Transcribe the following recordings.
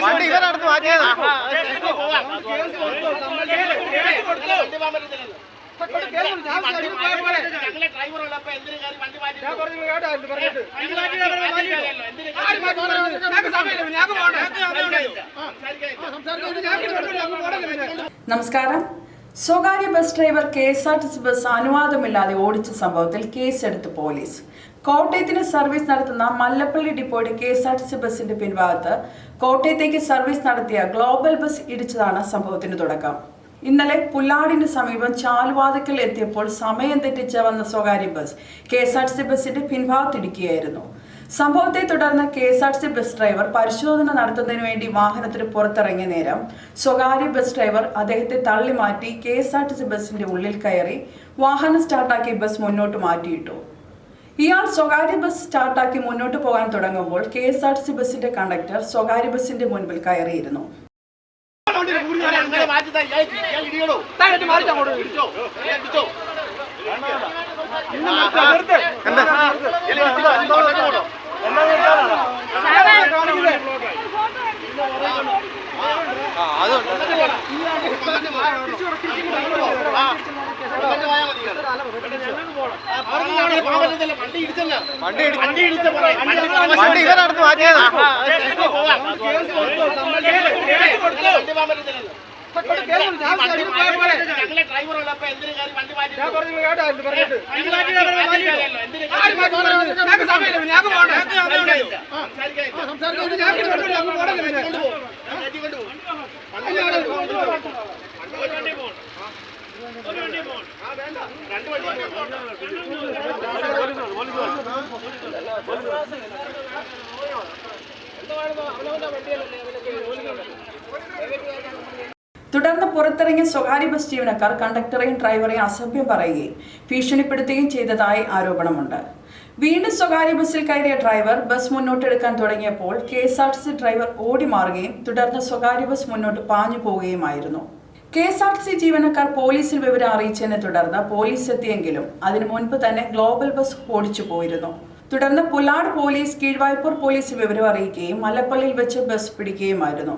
വണ്ടി ഇവരടുത്ത് മാറ്റിയത് നമസ്കാരം. സ്വകാര്യ bus driver K S R T C bus അനുവാദമില്ലാതെ ഓടിച്ച സംഭവത്തിൽ കേസെടുത്ത് പോലീസ്. കോട്ടയത്തിന് സർവീസ് നടത്തുന്ന Mallappally ഡിപ്പോയുടെ K S R T C ബസിന്റെ പിൻഭാഗത്ത് കോട്ടയത്തേക്ക് സർവീസ് നടത്തിയ ഗ്ലോബൽ ബസ് ഇടിച്ചതാണ് സംഭവത്തിന് തുടക്കം. ഇന്നലെ പുല്ലാടിന് സമീപം ചാലുവാതക്കൽ എത്തിയപ്പോൾ സമയം തെറ്റിച്ച വന്ന സ്വകാര്യ bus K S R T C ബസിന്റെ പിൻഭാഗത്തിടിക്കുകയായിരുന്നു സംഭവത്തെ തുടർന്ന് K S R C bus driver പരിശോധന നടത്തുന്നതിന് വേണ്ടി വാഹനത്തിന് പുറത്തിറങ്ങിയ നേരം സ്വകാര്യ ബസ് ഡ്രൈവർ അദ്ദേഹത്തെ തള്ളി മാറ്റി K S R T C ബസിന്റെ ഉള്ളിൽ കയറി വാഹനം സ്റ്റാർട്ടാക്കി ബസ് മുന്നോട്ട് മാറ്റിയിട്ടു ഇയാൾ സ്വകാര്യ ബസ് സ്റ്റാർട്ടാക്കി മുന്നോട്ട് പോകാൻ തുടങ്ങുമ്പോൾ K S R T C ബസിന്റെ കണ്ടക്ടർ സ്വകാര്യ ബസിന്റെ മുൻപിൽ കയറിയിരുന്നു. ഇടിച്ചോ. ഇയാൾ ഇടിച്ചോ. എന്താ ഇയാൾ ഇടിച്ചോ. അങ്ങോട്ട് പോടോ. ആ അതുണ്ട് ആ. അങ്ങോട്ട് പോയാ മതി ഇയാൾ. ആ, പറഞ്ഞില്ല, പോകാൻ പറ്റത്തില്ല. വണ്ടി ഇടിച്ചല്ല വണ്ടി ഇടി- വണ്ടി ഇടിച്ച പറ. വണ്ടി ഇടിച്ച വണ്ടി ഇവരടുത്ത് മാറ്റിയത്. ആ, സ്റ്റേഷനിൽ പോവാം. കേസ് കൊടുത്തു. കേസ് കൊടുത്തു. വണ്ടി പോകാൻ പറ്റത്തില്ലെന്ന്. ഞങ്ങളെ ഡ്രൈവർ ഉള്ളപ്പോ എന്തിനു കാര്യം വണ്ടി തുടർന്ന് പുറത്തിറങ്ങിയ സ്വകാര്യ ബസ് ജീവനക്കാർ കണ്ടക്ടറെയും ഡ്രൈവറെയും അസഭ്യം പറയുകയും ഭീഷണിപ്പെടുത്തുകയും ചെയ്തതായി ആരോപണമുണ്ട്. വീണ്ടും സ്വകാര്യ ബസ്സിൽ കയറിയ ഡ്രൈവർ ബസ് മുന്നോട്ടെടുക്കാൻ തുടങ്ങിയപ്പോൾ K S R T C driver ഓടി മാറുകയും തുടർന്ന് സ്വകാര്യ ബസ് മുന്നോട്ട് പാഞ്ഞു പോവുകയുമായിരുന്നു. K S R T C ജീവനക്കാർ പോലീസിൽ വിവരം അറിയിച്ചതിനെ തുടർന്ന് പോലീസ് എത്തിയെങ്കിലും അതിനു മുൻപ് തന്നെ ഗ്ലോബൽ ബസ് ഓടിച്ചു പോയിരുന്നു. തുടർന്ന് പുലാട് പോലീസ് കീഴ്വായ്പൂർ പോലീസ് വിവരം അറിയിക്കുകയും മലപ്പള്ളിയിൽ വെച്ച് bus പിടിക്കുകയുമായിരുന്നു.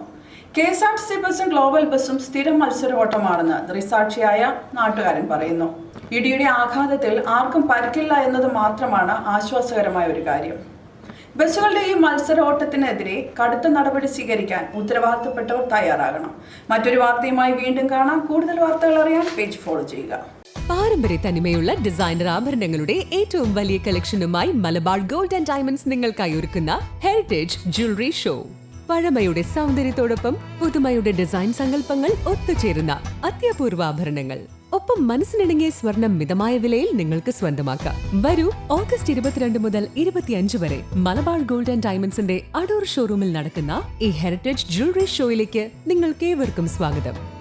K S R T C ബസും ഗ്ലോബൽ ബസും സ്ഥിരം മത്സര ഓട്ടമാണെന്ന് ദൃസാക്ഷിയായ നാട്ടുകാരൻ പറയുന്നു. ഇടിയുടെ ആഘാതത്തിൽ ആർക്കും പരിക്കില്ല എന്നത് മാത്രമാണ് ആശ്വാസകരമായ ഒരു കാര്യം. ബസ്സുകളുടെ ഈ മത്സര ഓട്ടത്തിനെതിരെ കടുത്ത നടപടി സ്വീകരിക്കാൻ ഉത്തരവാദിത്തപ്പെട്ടവർ തയ്യാറാകണം. മറ്റൊരു വാർത്തയുമായി വീണ്ടും കാണാം. കൂടുതൽ വാർത്തകൾ അറിയാൻ പേജ് ഫോളോ ചെയ്യുക. പാരമ്പര്യ തനിമയുള്ള ഡിസൈനർ ആഭരണങ്ങളുടെ ഏറ്റവും വലിയ കളക്ഷനുമായി മലബാർ ഗോൾഡ് ആൻഡ് ഡയമണ്ട്സ് നിങ്ങൾക്കായി ഒരുക്കുന്ന ഹെറിറ്റേജ് ജ്വല്ലറി ഷോ പഴമയുടെ സൗന്ദര്യത്തോടൊപ്പം പുതുമയുടെ ഡിസൈൻ സങ്കല്പങ്ങൾ ഒത്തുചേരുന്ന അത്യപൂർവ ആഭരണങ്ങൾ ഒപ്പം മനസ്സിനിണങ്ങിയ സ്വർണം മിതമായ വിലയിൽ നിങ്ങൾക്ക് സ്വന്തമാക്കാം. വരൂ ഓഗസ്റ്റ് ഇരുപത്തിരണ്ട് മുതൽ ഇരുപത്തിയഞ്ച് വരെ മലബാർ ഗോൾഡ് ആൻഡ് ഡയമണ്ട്സിന്റെ അടൂർ ഷോറൂമിൽ നടക്കുന്ന ഈ ഹെറിറ്റേജ് ജ്വല്ലറി ഷോയിലേക്ക് നിങ്ങൾക്ക് ഏവർക്കും സ്വാഗതം.